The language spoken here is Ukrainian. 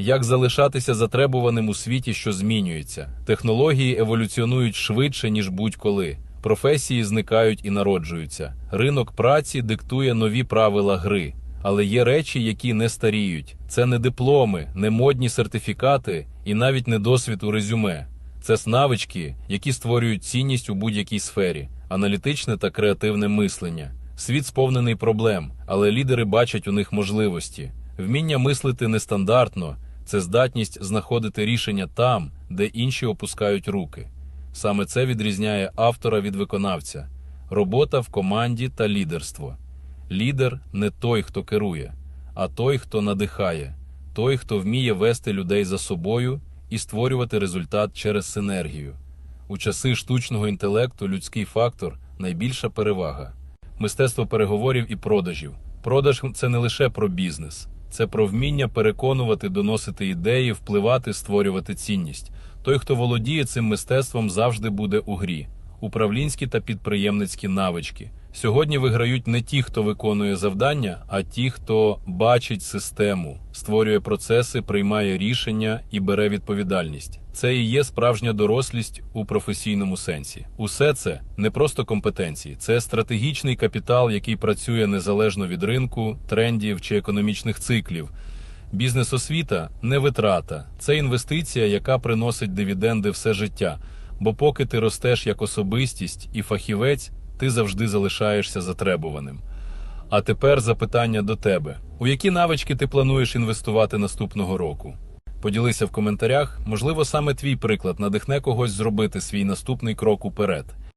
Як залишатися затребуваним у світі, що змінюється? Технології еволюціонують швидше, ніж будь-коли. Професії зникають і народжуються. Ринок праці диктує нові правила гри. Але є речі, які не старіють. Це не дипломи, не модні сертифікати і навіть не досвід у резюме. Це навички, які створюють цінність у будь-якій сфері, аналітичне та креативне мислення. Світ сповнений проблем, але лідери бачать у них можливості. Вміння мислити нестандартно це здатність знаходити рішення там, де інші опускають руки. Саме це відрізняє автора від виконавця, робота в команді та лідерство. Лідер не той, хто керує, а той, хто надихає, той, хто вміє вести людей за собою і створювати результат через синергію. У часи штучного інтелекту людський фактор найбільша перевага. Мистецтво переговорів і продажів. Продаж це не лише про бізнес, це про вміння переконувати, доносити ідеї, впливати, створювати цінність. Той, хто володіє цим мистецтвом, завжди буде у грі. Управлінські та підприємницькі навички. Сьогодні виграють не ті, хто виконує завдання, а ті, хто бачить систему, створює процеси, приймає рішення і бере відповідальність. Це і є справжня дорослість у професійному сенсі. Усе це не просто компетенції, це стратегічний капітал, який працює незалежно від ринку, трендів чи економічних циклів. Бізнес-освіта не витрата, це інвестиція, яка приносить дивіденди все життя. Бо поки ти ростеш як особистість і фахівець, ти завжди залишаєшся затребуваним. А тепер запитання до тебе: у які навички ти плануєш інвестувати наступного року? Поділися в коментарях, можливо, саме твій приклад надихне когось зробити свій наступний крок уперед.